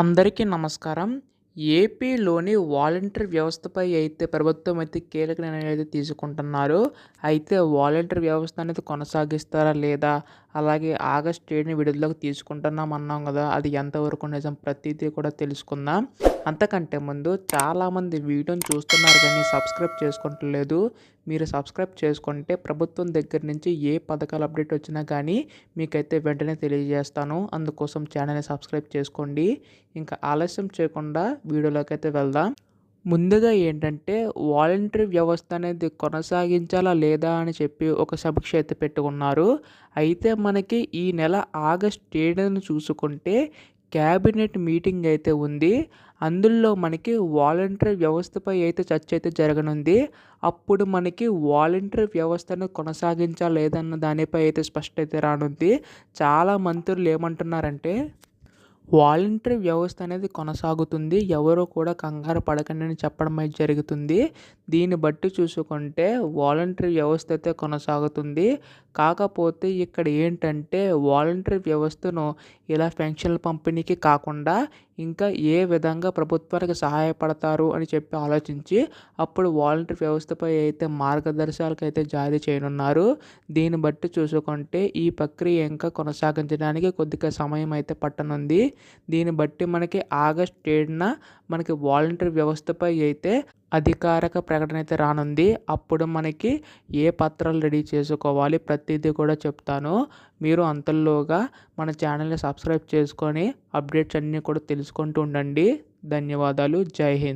అందరికీ నమస్కారం. ఏపీలోని వాలంటీర్ వ్యవస్థపై అయితే ప్రభుత్వం అయితే కీలక నిర్ణయం అయితే తీసుకుంటున్నారు. అయితే వాలంటీర్ వ్యవస్థ అనేది కొనసాగిస్తారా లేదా అలాగే ఆగస్ట్ ఏడుని విడుదలకు తీసుకుంటున్నాం అన్నాం కదా అది ఎంతవరకు నిజం ప్రతిదీ కూడా తెలుసుకుందాం. అంతకంటే ముందు చాలామంది వీడియోని చూస్తున్నారు కానీ సబ్స్క్రైబ్ చేసుకుంటలేదు మీరు సబ్స్క్రైబ్ చేసుకుంటే ప్రభుత్వం దగ్గర నుంచి ఏ పథకాలు అప్డేట్ వచ్చినా కానీ మీకైతే వెంటనే తెలియజేస్తాను. అందుకోసం ఛానల్ని సబ్స్క్రైబ్ చేసుకోండి. ఇంకా ఆలస్యం చేయకుండా వీడియోలోకి అయితే వెళ్దాం. ముందుగా ఏంటంటే వాలంటరీ వ్యవస్థ అనేది కొనసాగించాలా లేదా అని చెప్పి ఒక సమీక్ష అయితే పెట్టుకున్నారు. అయితే మనకి ఈ నెల ఆగస్ట్ ఏడును చూసుకుంటే క్యాబినెట్ మీటింగ్ అయితే ఉంది. అందులో మనకి వాలంటరీ వ్యవస్థపై అయితే చర్చ అయితే జరగనుంది. అప్పుడు మనకి వాలంటరీ వ్యవస్థను కొనసాగించాలా లేదన్న దానిపై అయితే స్పష్టత రానుంది. చాలా మంత్రులు ఏమంటున్నారంటే వాలంటరీ వ్యవస్థ అనేది కొనసాగుతుంది. ఎవరు కూడా కంగారు పడకండి అని చెప్పడం అయితే జరుగుతుంది. దీన్ని బట్టి చూసుకుంటే వాలంటరీ వ్యవస్థ అయితే కొనసాగుతుంది. కాకపోతే ఇక్కడ ఏంటంటే వాలంటరీ వ్యవస్థను ఇలా పెన్షన్ల పంపిణీకి కాకుండా ఇంకా ఏ విధంగా ప్రభుత్వానికి సహాయపడతారు అని చెప్పి ఆలోచించి అప్పుడు వాలంటరీ వ్యవస్థపై అయితే మార్గదర్శకాలకు అయితే జారీ చేయనున్నారు. దీన్ని బట్టి చూసుకుంటే ఈ ప్రక్రియ ఇంకా కొనసాగించడానికి కొద్దిగా సమయం అయితే పట్టనుంది. దీన్ని బట్టి మనకి ఆగస్ట్ ఏడున మనకి వాలంటరీ వ్యవస్థపై అయితే అధికారిక ప్రకటన అయితే రానుంది. అప్పుడు మనకి ఏ పత్రాలు రెడీ చేసుకోవాలి ప్రతిదీ కూడా చెప్తాను. మీరు అంతలోగా మన ఛానల్ని సబ్స్క్రైబ్ చేసుకొని అప్డేట్స్ అన్నీ కూడా తెలుసుకుంటూ ఉండండి. ధన్యవాదాలు. జై హింద్.